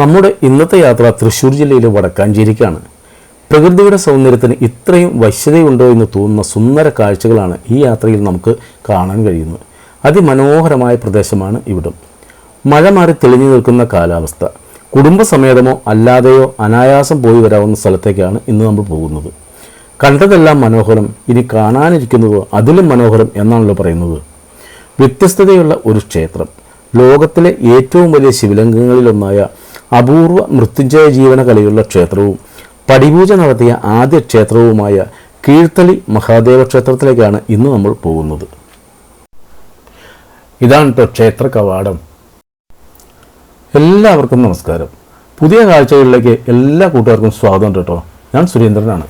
നമ്മുടെ ഇന്നത്തെ യാത്ര തൃശ്ശൂർ ജില്ലയിലെ വടക്കാഞ്ചേരിക്കാണ്. പ്രകൃതിയുടെ സൗന്ദര്യത്തിന് ഇത്രയും വശ്യതയുണ്ടോ എന്ന് തോന്നുന്ന സുന്ദര കാഴ്ചകളാണ് ഈ യാത്രയിൽ നമുക്ക് കാണാൻ കഴിയുന്നത്. അതിമനോഹരമായ പ്രദേശമാണ് ഇവിടം. മഴ മാറി തെളിഞ്ഞു നിൽക്കുന്ന കാലാവസ്ഥ. കുടുംബസമേതമോ അല്ലാതെയോ അനായാസം പോയി വരാവുന്ന സ്ഥലത്തേക്കാണ് ഇന്ന് നമ്മൾ പോകുന്നത്. കണ്ടതെല്ലാം മനോഹരം ഇനി കാണാനിരിക്കുന്നതോ അതിലും മനോഹരം എന്നാണല്ലോ പറയുന്നത്. വ്യത്യസ്തതയുള്ള ഒരു ക്ഷേത്രം. ലോകത്തിലെ ഏറ്റവും വലിയ ശിവലിംഗങ്ങളിലൊന്നായ അപൂർവ മൃത്യുഞ്ജയ ജീവന കലയുള്ള ക്ഷേത്രവും പടിപൂജ നടത്തിയ ആദ്യ ക്ഷേത്രവുമായ കീഴ്ത്തളി മഹാദേവ ക്ഷേത്രത്തിലേക്കാണ് ഇന്ന് നമ്മൾ പോകുന്നത്. ഇതാണ് കേട്ടോ ക്ഷേത്ര കവാടം. എല്ലാവർക്കും നമസ്കാരം. പുതിയ കാഴ്ചകളിലേക്ക് എല്ലാ കൂട്ടുകാർക്കും സ്വാഗതം കേട്ടോ ഞാൻ സുരേന്ദ്രനാണ്.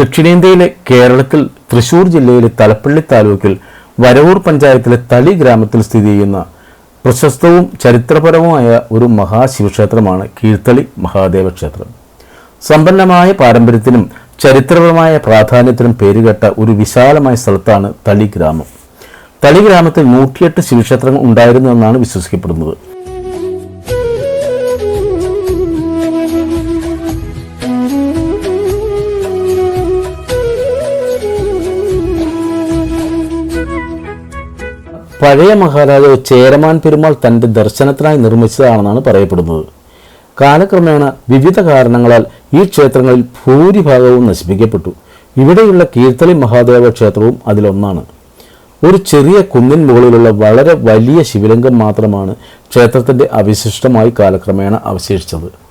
ദക്ഷിണേന്ത്യയിലെ കേരളത്തിൽ തൃശൂർ ജില്ലയിലെ തലപ്പള്ളി താലൂക്കിൽ വരവൂർ പഞ്ചായത്തിലെ തളി ഗ്രാമത്തിൽ സ്ഥിതി ചെയ്യുന്ന പ്രശസ്തവും ചരിത്രപരവുമായ ഒരു മഹാശിവക്ഷേത്രമാണ് കീർത്തളി മഹാദേവ ക്ഷേത്രം. സമ്പന്നമായ പാരമ്പര്യത്തിനും ചരിത്രപരമായ പ്രാധാന്യത്തിനും പേരുകേട്ട ഒരു വിശാലമായ സ്ഥലത്താണ് തളി ഗ്രാമം. തളി ഗ്രാമത്തിൽ നൂറ്റിയെട്ട് ശിവക്ഷേത്രങ്ങൾ ഉണ്ടായിരുന്നു എന്നാണ് വിശ്വസിക്കപ്പെടുന്നത്. പഴയ മഹാരാജാവ് ചേരമാൻ പെരുമാൾ തന്റെ ദർശനത്തിനായി നിർമ്മിച്ചതാണെന്നാണ് പറയപ്പെടുന്നത്. കാലക്രമേണ വിവിധ കാരണങ്ങളാൽ ഈ ക്ഷേത്രങ്ങളിൽ ഭൂരിഭാഗവും നശിപ്പിക്കപ്പെട്ടു. ഇവിടെയുള്ള കീർത്തളി മഹാദേവ ക്ഷേത്രവും അതിലൊന്നാണ്. ഒരു ചെറിയ കുന്നിൻ മുകളിലുള്ള വളരെ വലിയ ശിവലിംഗം മാത്രമാണ് ക്ഷേത്രത്തിന്റെ അവശിഷ്ടമായി കാലക്രമേണ അവശേഷിച്ചത്.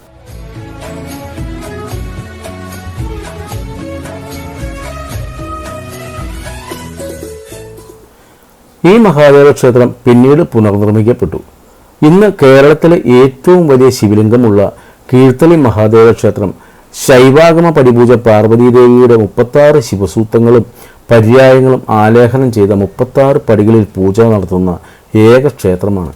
ഈ മഹാദേവ ക്ഷേത്രം പിന്നീട് പുനർനിർമ്മിക്കപ്പെട്ടു. ഇന്ന് കേരളത്തിലെ ഏറ്റവും വലിയ ശിവലിംഗമുള്ള കീഴ്ത്തളി മഹാദേവ ക്ഷേത്രം ശൈവാഗമ പരിപൂജ പാർവതീദേവിയുടെ മുപ്പത്താറ് ശിവസൂത്രങ്ങളും പര്യായങ്ങളും ആലേഖനം ചെയ്ത മുപ്പത്താറ് പടികളിൽ പൂജ നടത്തുന്ന ഏക ക്ഷേത്രമാണ്.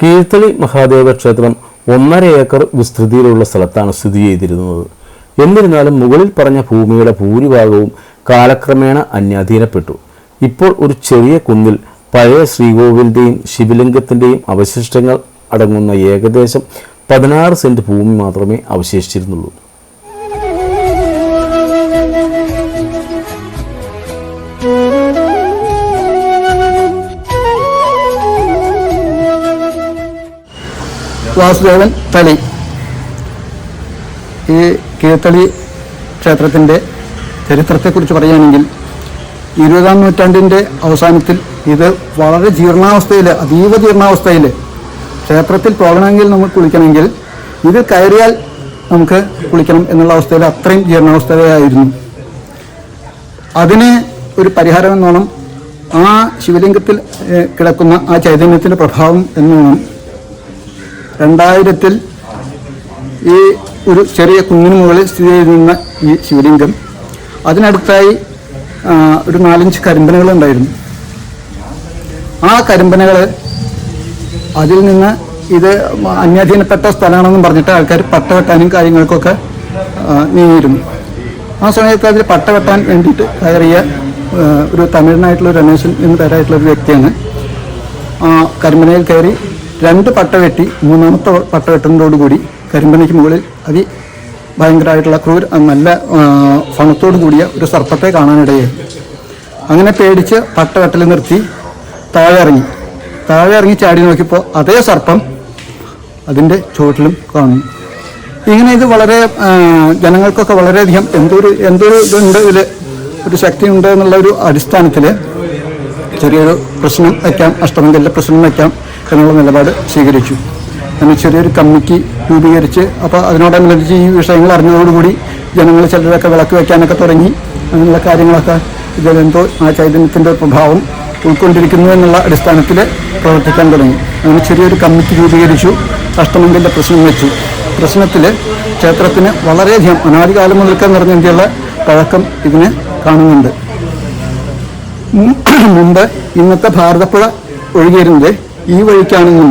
കീഴ്ത്തളി മഹാദേവ ക്ഷേത്രം ഒന്നര ഏക്കർ വിസ്തൃതിയിലുള്ള സ്ഥലത്താണ് സ്ഥിതി ചെയ്തിരുന്നത്. എന്നിരുന്നാലും മുകളിൽ പറഞ്ഞ ഭൂമിയുടെ ഭൂരിഭാഗവും കാലക്രമേണ അന്യാധീനപ്പെട്ടു. ഇപ്പോൾ ഒരു ചെറിയ കുന്നിൽ പഴയ ശ്രീകോവിലിന്റെയും ശിവലിംഗത്തിന്റെയും അവശിഷ്ടങ്ങൾ അടങ്ങുന്ന ഏകദേശം പതിനാറ് സെന്റ് ഭൂമി മാത്രമേ അവശേഷിച്ചിരുന്നുള്ളൂ. വാസുദേവൻ തളി. ഈ കീഴ്ത്തളി ക്ഷേത്രത്തിന്റെ ചരിത്രത്തെക്കുറിച്ച് പറയുകയാണെങ്കിൽ ഇരുപതാം നൂറ്റാണ്ടിന്റെ അവസാനത്തിൽ ഇത് വളരെ ജീർണാവസ്ഥയിൽ അതീവ ജീർണാവസ്ഥയിൽ ക്ഷേത്രത്തിൽ പോകണമെങ്കിൽ നമുക്ക് കുളിക്കണമെങ്കിൽ ഇത് കയറിയാൽ നമുക്ക് കുളിക്കണം എന്നുള്ള അവസ്ഥയിൽ അത്രയും ജീർണാവസ്ഥയായിരുന്നു അതിന് ഒരു പരിഹാരം എന്നോണം ആ ശിവലിംഗത്തിൽ കിടക്കുന്ന ആ ചൈതന്യത്തിന്റെ പ്രഭാവം എന്നോണം രണ്ടായിരത്തിൽ ഈ ഒരു ചെറിയ കുന്നിന് മുകളിൽ സ്ഥിതി ചെയ്യുന്ന ഈ ശിവലിംഗം. അതിനടുത്തായി ഒരു നാലഞ്ച് കരിമ്പനകൾ ഉണ്ടായിരുന്നു ആ കരിമ്പനകൾ അതിൽ നിന്ന് ഇത് അന്യാധീനപ്പെട്ട സ്ഥലമാണെന്നും പറഞ്ഞിട്ട് ആൾക്കാർ പട്ട വെട്ടാനും കാര്യങ്ങൾക്കൊക്കെ നീങ്ങിയിരുന്നു. ആ സമയത്ത് അതിൽ പട്ട വെട്ടാൻ വേണ്ടിയിട്ട് കയറിയ ഒരു തമിഴനായിട്ടുള്ള രമേശൻ എന്ന് പേരായിട്ടുള്ള ഒരു വ്യക്തിയാണ്. ആ കരിമ്പനയിൽ കയറി രണ്ട് പട്ട വെട്ടി മൂന്നാമത്തെ പട്ട വെട്ടുന്നതോടുകൂടി കരിമ്പനയ്ക്ക് മുകളിൽ അതി ഭയങ്കരമായിട്ടുള്ള ക്രൂര നല്ല ഫണത്തോടു കൂടിയ ഒരു സർപ്പത്തെ കാണാനിടയായി. അങ്ങനെ പേടിച്ച് പട്ട വെട്ടൽ നിർത്തി താഴെ ഇറങ്ങി താഴെ ഇറങ്ങി ചാടി നോക്കിയപ്പോൾ അതേ സർപ്പം അതിന്റെ ചുവട്ടിലും കാണുന്നു. ഇങ്ങനെ ഇത് വളരെ ജനങ്ങൾക്കൊക്കെ വളരെയധികം എന്തൊരു എന്തൊരു ഇതുണ്ട് ഇതിൽ ഒരു ശക്തി ഉണ്ട് എന്നുള്ള ഒരു അടിസ്ഥാനത്തിൽ ചെറിയൊരു പ്രശ്നം വയ്ക്കാം അഷ്ടമംഗലിലെ പ്രശ്നം വയ്ക്കാം. എന്നുള്ള നിലപാട് സ്വീകരിച്ചു. അങ്ങനെ ചെറിയൊരു കമ്മിറ്റി രൂപീകരിച്ച് അപ്പോൾ അതിനോടനുബന്ധിച്ച് ഈ വിഷയങ്ങൾ അറിഞ്ഞതോടുകൂടി ജനങ്ങൾ ചിലരൊക്കെ വിളക്ക് വയ്ക്കാനൊക്കെ തുടങ്ങി. അങ്ങനെയുള്ള കാര്യങ്ങളൊക്കെ ഇതിലെന്തോ ആ ചൈതന്യത്തിന്റെ പ്രഭാവം ഉൾക്കൊണ്ടിരിക്കുന്നു എന്നുള്ള അടിസ്ഥാനത്തിൽ പ്രവർത്തിക്കാൻ തുടങ്ങി. അങ്ങനെ ചെറിയൊരു കമ്മിറ്റി രൂപീകരിച്ചു അഷ്ടമംഗലിന്റെ പ്രശ്നം വെച്ചു. പ്രശ്നത്തിൽ ക്ഷേത്രത്തിന് വളരെയധികം അനാദികാലം മുതൽക്കേ നിറഞ്ഞതിന്റെയുള്ള പഴക്കം ഇതിന് കാണുന്നുണ്ട്. മുമ്പ് ഇന്നത്തെ ഭാരതപ്പുഴ ഒഴുകിയിരുന്നത് ഈ വഴിക്കാണെന്നും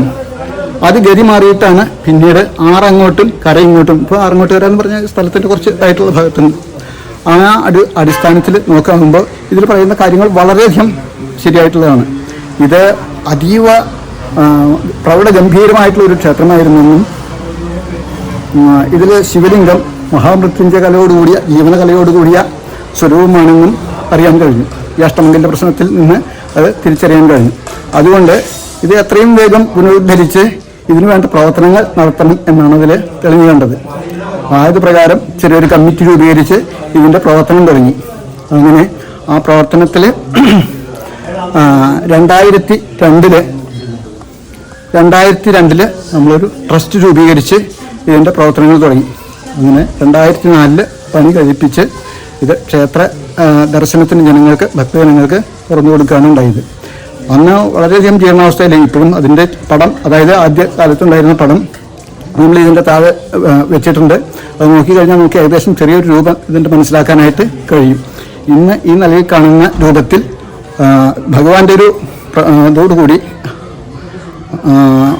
അത് ഗതി മാറിയിട്ടാണ് പിന്നീട് ആറങ്ങോട്ടും കര ഇങ്ങോട്ടും ഇപ്പോൾ ആറങ്ങോട്ട് കര എന്ന് പറഞ്ഞ സ്ഥലത്തിന്റെ കുറച്ച് ആയിട്ടുള്ള ഭാഗത്തുണ്ട് ആ അടി അടിസ്ഥാനത്തിൽ നോക്കാകുമ്പോൾ ഇതിൽ പറയുന്ന കാര്യങ്ങൾ വളരെയധികം ശരിയായിട്ടുള്ളതാണ്. ഇത് അതീവ പ്രൗഢഗംഭീരമായിട്ടുള്ള ഒരു ക്ഷേത്രമായിരുന്നെന്നും ഇതിൽ ശിവലിംഗം മഹാമൃത്യുഞ്ജയ കലയോടുകൂടിയ ജീവനകലയോടുകൂടിയ സ്വരൂപമാണെന്നും അറിയാൻ കഴിഞ്ഞു. ഈ അഷ്ടമംഗലിന്റെ പ്രശ്നത്തിൽ നിന്ന് അത് തിരിച്ചറിയാൻ കഴിഞ്ഞു. അതുകൊണ്ട് ഇത് എത്രയും വേഗം പുനരുദ്ധരിച്ച് ഇതിനു വേണ്ട പ്രവർത്തനങ്ങൾ നടത്തണം എന്നാണ് അതിൽ തെളിഞ്ഞു കണ്ടത്. ആയത് പ്രകാരം ചെറിയൊരു കമ്മിറ്റി രൂപീകരിച്ച് ഇതിന്റെ പ്രവർത്തനം തുടങ്ങി. അങ്ങനെ ആ പ്രവർത്തനത്തിൽ രണ്ടായിരത്തി രണ്ടിൽ രണ്ടായിരത്തി രണ്ടിൽ നമ്മളൊരു ട്രസ്റ്റ് രൂപീകരിച്ച് ഇതിന്റെ പ്രവർത്തനങ്ങൾ തുടങ്ങി. അങ്ങനെ രണ്ടായിരത്തി നാലിൽ പണി കഴിപ്പിച്ച് ഇത് ക്ഷേത്ര ദർശനത്തിന് ജനങ്ങൾക്ക് ഭക്തജനങ്ങൾക്ക് തുറന്നു കൊടുക്കുകയാണ് ഉണ്ടായത് അന്ന് വളരെയധികം ജീർണാവസ്ഥയിലായി. ഇപ്പോഴും അതിന്റെ പടം അതായത് ആദ്യ കാലത്തുണ്ടായിരുന്ന പടം നമ്മൾ ഇതിന്റെ താഴെ വെച്ചിട്ടുണ്ട്. അത് നോക്കിക്കഴിഞ്ഞാൽ നമുക്ക് ഏകദേശം ചെറിയൊരു രൂപം ഇതിന്റെ മനസ്സിലാക്കാനായിട്ട് കഴിയും. ഇന്ന് ഈ നിലയിൽ കാണുന്ന രൂപത്തിൽ ഭഗവാന്റെ ഒരു ഇതോടുകൂടി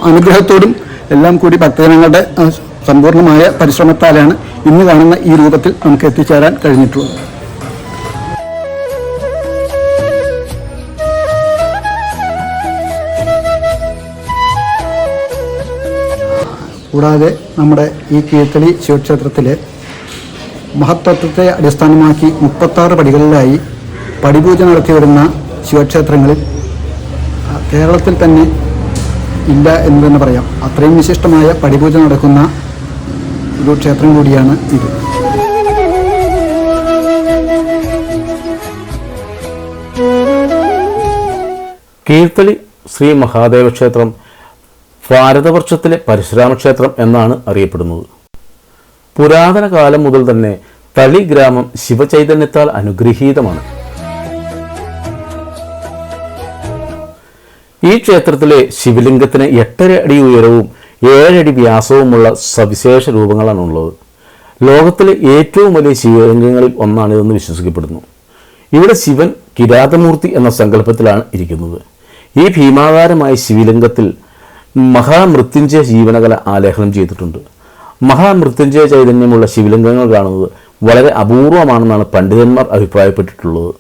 അനുഗ്രഹത്തോടും എല്ലാം കൂടി ഭക്തജനങ്ങളുടെ സമ്പൂർണമായ പരിശ്രമത്താലാണ് ഇന്ന് കാണുന്ന ഈ രൂപത്തിൽ നമുക്ക് എത്തിച്ചേരാൻ കഴിഞ്ഞിട്ടുള്ളത്. കൂടാതെ നമ്മുടെ ഈ കീഴ്ത്തളി ശിവക്ഷേത്രത്തിലെ മഹത്തത്വത്തെ അടിസ്ഥാനമാക്കി മുപ്പത്താറ് പടികളിലായി പടിപൂജ നടത്തി വരുന്ന ശിവക്ഷേത്രങ്ങളിൽ കേരളത്തിൽ തന്നെ ഇല്ല എന്ന് തന്നെ പറയാം. അത്രയും വിശിഷ്ടമായ പടിപൂജ നടക്കുന്ന ഒരു ക്ഷേത്രം കൂടിയാണ് ഇത്. കീർത്തളി ശ്രീ മഹാദേവ ക്ഷേത്രം ഭാരതവർഷത്തിലെ പരശുരാമ ക്ഷേത്രം എന്നാണ് അറിയപ്പെടുന്നത്. പുരാതന കാലം മുതൽ തന്നെ തളി ഗ്രാമം ശിവചൈതന്യത്താൽ അനുഗ്രഹീതമാണ്. ഈ ക്ഷേത്രത്തിലെ ശിവലിംഗത്തിന് എട്ടര അടി ഉയരവും ഏഴടി വ്യാസവുമുള്ള സവിശേഷ രൂപങ്ങളാണ് ഉള്ളത്. ലോകത്തിലെ ഏറ്റവും വലിയ ശിവലിംഗങ്ങളിൽ ഒന്നാണിതെന്ന് വിശ്വസിക്കപ്പെടുന്നു. ഇവിടെ ശിവൻ കിരാതമൂർത്തി എന്ന സങ്കല്പത്തിലാണ് ഇരിക്കുന്നത്. ഈ ഭീമാകാരമായ ശിവലിംഗത്തിൽ മഹാമൃത്യുഞ്ജയ ജീവനകല ആലേഖനം ചെയ്തിട്ടുണ്ട്. മഹാമൃത്യുഞ്ജയ ചൈതന്യമുള്ള ശിവലിംഗങ്ങൾ കാണുന്നത് വളരെ അപൂർവമാണെന്നാണ് പണ്ഡിതന്മാർ അഭിപ്രായപ്പെട്ടിട്ടുള്ളത്.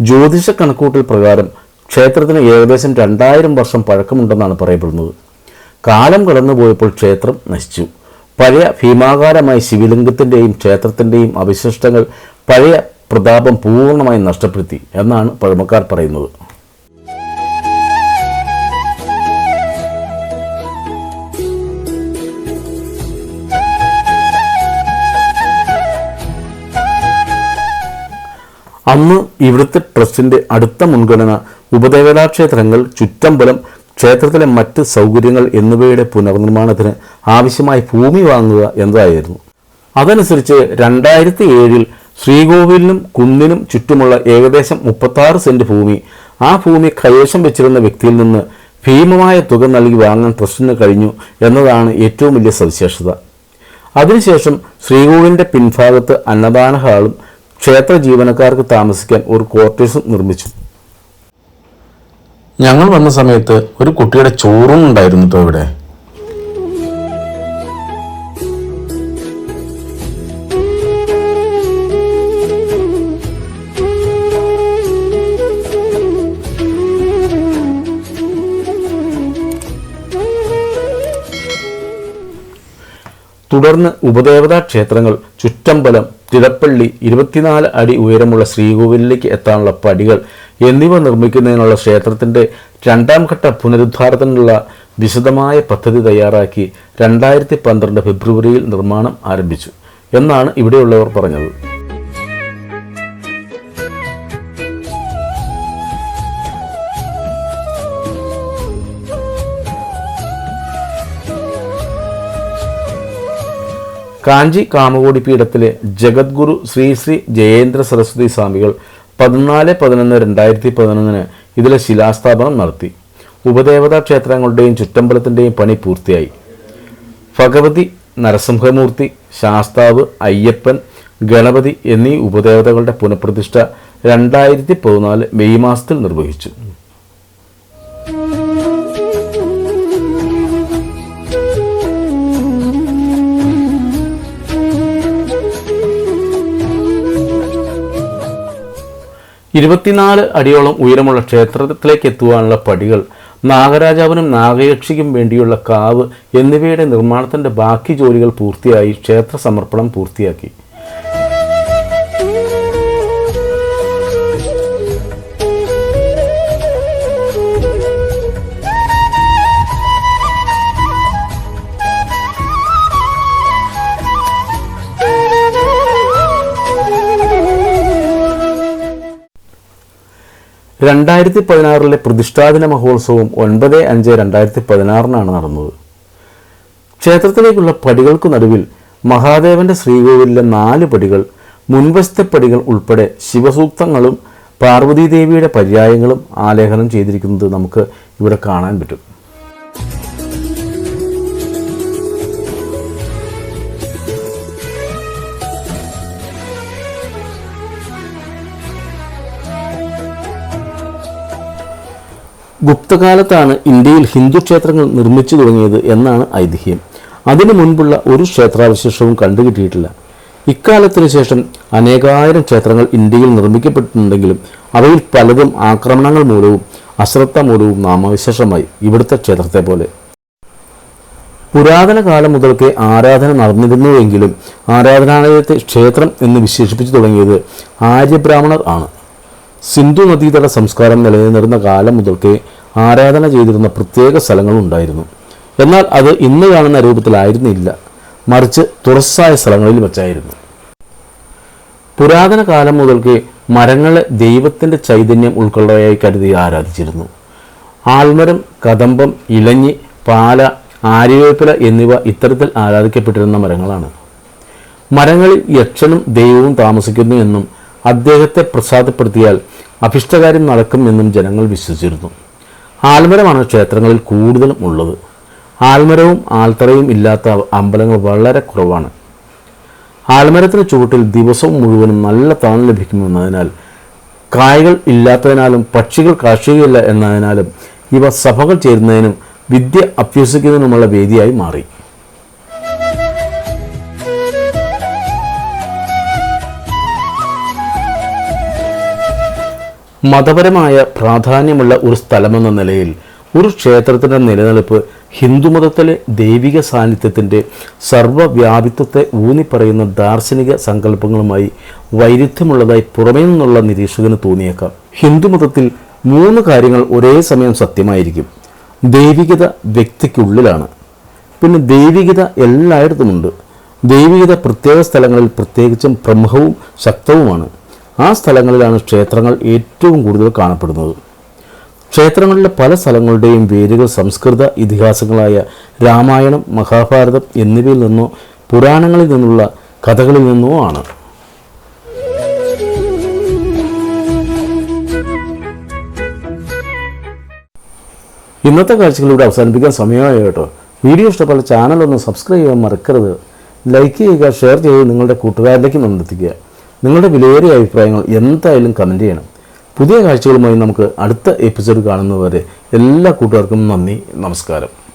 ജ്യോതിഷ കണക്കൂട്ടൽ പ്രകാരം ക്ഷേത്രത്തിന് ഏകദേശം രണ്ടായിരം വർഷം പഴക്കമുണ്ടെന്നാണ് പറയപ്പെടുന്നത്. കാലം കടന്നുപോയപ്പോൾ ക്ഷേത്രം നശിച്ചു. പഴയ ഭീമാകാരമായ ശിവലിംഗത്തിന്റെയും ക്ഷേത്രത്തിന്റെയും അവശിഷ്ടങ്ങൾ പഴയ പ്രതാപം പൂർണമായും നഷ്ടപ്പെടുത്തി എന്നാണ് പഴമക്കാർ പറയുന്നത്. അന്ന് ഇവിടുത്തെ ട്രസ്റ്റിന്റെ അടുത്ത മുൻഗണന ഉപദേവതാ ക്ഷേത്രങ്ങൾ ചുറ്റമ്പലം ക്ഷേത്രത്തിലെ മറ്റ് സൗകര്യങ്ങൾ എന്നിവയുടെ പുനർനിർമ്മാണത്തിന് ആവശ്യമായ ഭൂമി വാങ്ങുക എന്നതായിരുന്നു. അതനുസരിച്ച് രണ്ടായിരത്തി ഏഴിൽ ശ്രീകോവിലിനും കുന്നിനും ചുറ്റുമുള്ള ഏകദേശം മുപ്പത്താറ് സെന്റ് ഭൂമി ആ ഭൂമി കൈവശം വെച്ചിരുന്ന വ്യക്തിയിൽ നിന്ന് ഭീമമായ തുക നൽകി വാങ്ങാൻ ട്രസ്റ്റിന് കഴിഞ്ഞു എന്നതാണ് ഏറ്റവും വലിയ സവിശേഷത. അതിനുശേഷം ശ്രീകോവിലിന്റെ പിൻഭാഗത്ത് അന്നദാന ഹാളും ക്ഷേത്ര ജീവനക്കാർക്ക് താമസിക്കാൻ ഒരു ക്വാർട്ടേഴ്സും നിർമ്മിച്ചു. ഞങ്ങൾ വന്ന സമയത്ത് ഒരു കുട്ടിയുടെ ചോറും ഉണ്ടായിരുന്നു കേട്ടോ ഇവിടെ. തുടർന്ന് ഉപദേവതാ ക്ഷേത്രങ്ങൾ ചുറ്റമ്പലം തിടപ്പള്ളി ഇരുപത്തിനാല് അടി ഉയരമുള്ള ശ്രീകോവിലേക്ക് എത്താനുള്ള പടികൾ എന്നിവ നിർമ്മിക്കുന്നതിനുള്ള ക്ഷേത്രത്തിന്റെ രണ്ടാം ഘട്ട പുനരുദ്ധാരണത്തിനുള്ള വിശദമായ പദ്ധതി തയ്യാറാക്കി രണ്ടായിരത്തി പന്ത്രണ്ട് ഫെബ്രുവരിയിൽ നിർമ്മാണം ആരംഭിച്ചു. എന്നാണ് ഇവിടെയുള്ളവർ പറഞ്ഞത്. കാഞ്ചി കാമകോടി പീഠത്തിലെ ജഗദ്ഗുരു ശ്രീ ശ്രീ ജയേന്ദ്ര സരസ്വതി സ്വാമികൾ പതിനാല് പതിനൊന്ന് രണ്ടായിരത്തി പതിനൊന്നിന് ഇതിലെ ശിലാസ്ഥാപനം നടത്തി. ഉപദേവതാ ക്ഷേത്രങ്ങളുടെയും ചുറ്റമ്പലത്തിന്റെയും പണി പൂർത്തിയായി. ഭഗവതി നരസിംഹമൂർത്തി ശാസ്താവ് അയ്യപ്പൻ ഗണപതി എന്നീ ഉപദേവതകളുടെ പുനഃപ്രതിഷ്ഠ രണ്ടായിരത്തി പതിനാല് മെയ് മാസത്തിൽ നിർവഹിച്ചു. ഇരുപത്തിനാല് അടിയോളം ഉയരമുള്ള ക്ഷേത്രത്തിലേക്ക് എത്തുവാനുള്ള പടികൾ നാഗരാജാവിനും നാഗയക്ഷിക്കും വേണ്ടിയുള്ള കാവ് എന്നിവയുടെ നിർമ്മാണത്തിന്റെ ബാക്കി ജോലികൾ പൂർത്തിയായി ക്ഷേത്ര സമർപ്പണം പൂർത്തിയാക്കി. രണ്ടായിരത്തി പതിനാറിലെ പ്രതിഷ്ഠാദിന മഹോത്സവം ഒൻപത് അഞ്ച് രണ്ടായിരത്തി പതിനാറിനാണ് നടന്നത്. ക്ഷേത്രത്തിലേക്കുള്ള പടികൾക്കു നടുവിൽ മഹാദേവന്റെ ശ്രീകോവിലിലെ നാല് പടികൾ മുൻവശത്തെ പടികൾ ഉൾപ്പെടെ ശിവസൂക്തങ്ങളും പാർവതീദേവിയുടെ പര്യായങ്ങളും ആലേഖനം ചെയ്തിരിക്കുന്നത് നമുക്ക് ഇവിടെ കാണാൻ പറ്റും. ഗുപ്തകാലത്താണ് ഇന്ത്യയിൽ ഹിന്ദു ക്ഷേത്രങ്ങൾ നിർമ്മിച്ചു തുടങ്ങിയത് എന്നാണ് ഐതിഹ്യം. അതിനു മുൻപുള്ള ഒരു ക്ഷേത്രാവശേഷവും കണ്ടുകിട്ടിയിട്ടില്ല. ഇക്കാലത്തിനു ശേഷം അനേകായിരം ക്ഷേത്രങ്ങൾ ഇന്ത്യയിൽ നിർമ്മിക്കപ്പെട്ടിട്ടുണ്ടെങ്കിലും അവയിൽ പലതും ആക്രമണങ്ങൾ മൂലവും അശ്രദ്ധ മൂലവും നാമവിശേഷമായി ഇവിടുത്തെ ക്ഷേത്രത്തെ പോലെ. പുരാതന കാലം മുതൽക്കേ ആരാധന നടന്നിരുന്നുവെങ്കിലും ആരാധനാലയത്തെ ക്ഷേത്രം എന്ന് വിശേഷിപ്പിച്ചു തുടങ്ങിയത് ആര്യബ്രാഹ്മണർ ആണ്. സിന്ധു നദീതട സംസ്കാരം നിലനിന്നിരുന്ന കാലം മുതൽക്കേ ആരാധന ചെയ്തിരുന്ന പ്രത്യേക സ്ഥലങ്ങൾ ഉണ്ടായിരുന്നു. എന്നാൽ അത് ഇന്ന് കാണുന്ന രൂപത്തിലായിരുന്നില്ല. മറിച്ച് തുറസ്സായ സ്ഥലങ്ങളിൽ വെച്ചായിരുന്നു. പുരാതന കാലം മുതൽക്കേ മരങ്ങളെ ദൈവത്തിന്റെ ചൈതന്യം ഉൾക്കൊള്ളവയായി കരുതി ആരാധിച്ചിരുന്നു. ആൽമരം കദമ്പം ഇലഞ്ഞി പാല ആര്യവേപ്പില എന്നിവ ഇത്തരത്തിൽ ആരാധിക്കപ്പെട്ടിരുന്ന മരങ്ങളാണ്. മരങ്ങളിൽ യക്ഷനും ദൈവവും താമസിക്കുന്നു എന്നും അദ്ദേഹത്തെ പ്രസാദപ്പെടുത്തിയാൽ അഭിഷ്ടകാര്യം നടക്കും എന്നും ജനങ്ങൾ വിശ്വസിച്ചിരുന്നു. ആൽമരമാണ് ക്ഷേത്രങ്ങളിൽ കൂടുതലും ഉള്ളത്. ആൽമരവും ആൽത്തറയും ഇല്ലാത്ത അമ്പലങ്ങൾ വളരെ കുറവാണ്. ആൽമരത്തിന് ചുവട്ടിൽ ദിവസവും മുഴുവനും നല്ല തണൽ ലഭിക്കുമെന്നതിനാൽ കായകൾ ഇല്ലാത്തതിനാലും പക്ഷികൾ കാർഷികയില്ല എന്നതിനാലും ഇവ സഭകൾ ചേരുന്നതിനും വിദ്യ അഭ്യസിക്കുന്നതിനുമുള്ള വേദിയായി മാറി. മതപരമായ പ്രാധാന്യമുള്ള ഒരു സ്ഥലമെന്ന നിലയിൽ ഒരു ക്ഷേത്രത്തിന്റെ നിലനിൽപ്പ് ഹിന്ദുമതത്തിലെ ദൈവിക സാന്നിധ്യത്തിന്റെ സർവവ്യാപിത്വത്തെ ഊന്നിപ്പറയുന്ന ദാർശനിക സങ്കല്പങ്ങളുമായി വൈരുദ്ധ്യമുള്ളതായി പുറമേ നിന്നുള്ള നിരീക്ഷകന് തോന്നിയേക്കാം. ഹിന്ദുമതത്തിൽ മൂന്ന് കാര്യങ്ങൾ ഒരേ സമയം സത്യമായിരിക്കും. ദൈവികത വ്യക്തിക്കുള്ളിലാണ്. പിന്നെ ദൈവികത എല്ലായിടത്തുമുണ്ട്. ദൈവികത പ്രത്യേക സ്ഥലങ്ങളിൽ പ്രത്യേകിച്ചും പ്രമുഖവും ശക്തവുമാണ്. ആ സ്ഥലങ്ങളിലാണ് ക്ഷേത്രങ്ങൾ ഏറ്റവും കൂടുതൽ കാണപ്പെടുന്നത്. ക്ഷേത്രങ്ങളിലെ പല സ്ഥലങ്ങളുടെയും പേരുകൾ സംസ്കൃത ഇതിഹാസങ്ങളായ രാമായണം മഹാഭാരതം എന്നിവയിൽ നിന്നോ പുരാണങ്ങളിൽ നിന്നുള്ള കഥകളിൽ നിന്നോ ആണ്. ഇന്നത്തെ കാഴ്ചകളിലൂടെ അവസാനിപ്പിക്കാൻ സമയമായി കേട്ടോ. വീഡിയോ ഇഷ്ടപ്പെട്ട ചാനൽ ഒന്ന് സബ്സ്ക്രൈബ് ചെയ്യാൻ മറക്കരുത്. ലൈക്ക് ചെയ്യുക ഷെയർ ചെയ്ത് നിങ്ങളുടെ കൂട്ടുകാരിലേക്കും എത്തിക്കുക നിങ്ങളുടെ വിലയേറിയ അഭിപ്രായങ്ങൾ എന്തായാലും കമന്റ് ചെയ്യണം. പുതിയ കാഴ്ചകളുമായി നമുക്ക് അടുത്ത എപ്പിസോഡ് കാണുന്നതുവരെ എല്ലാ കൂട്ടുകാർക്കും നന്ദി നമസ്കാരം.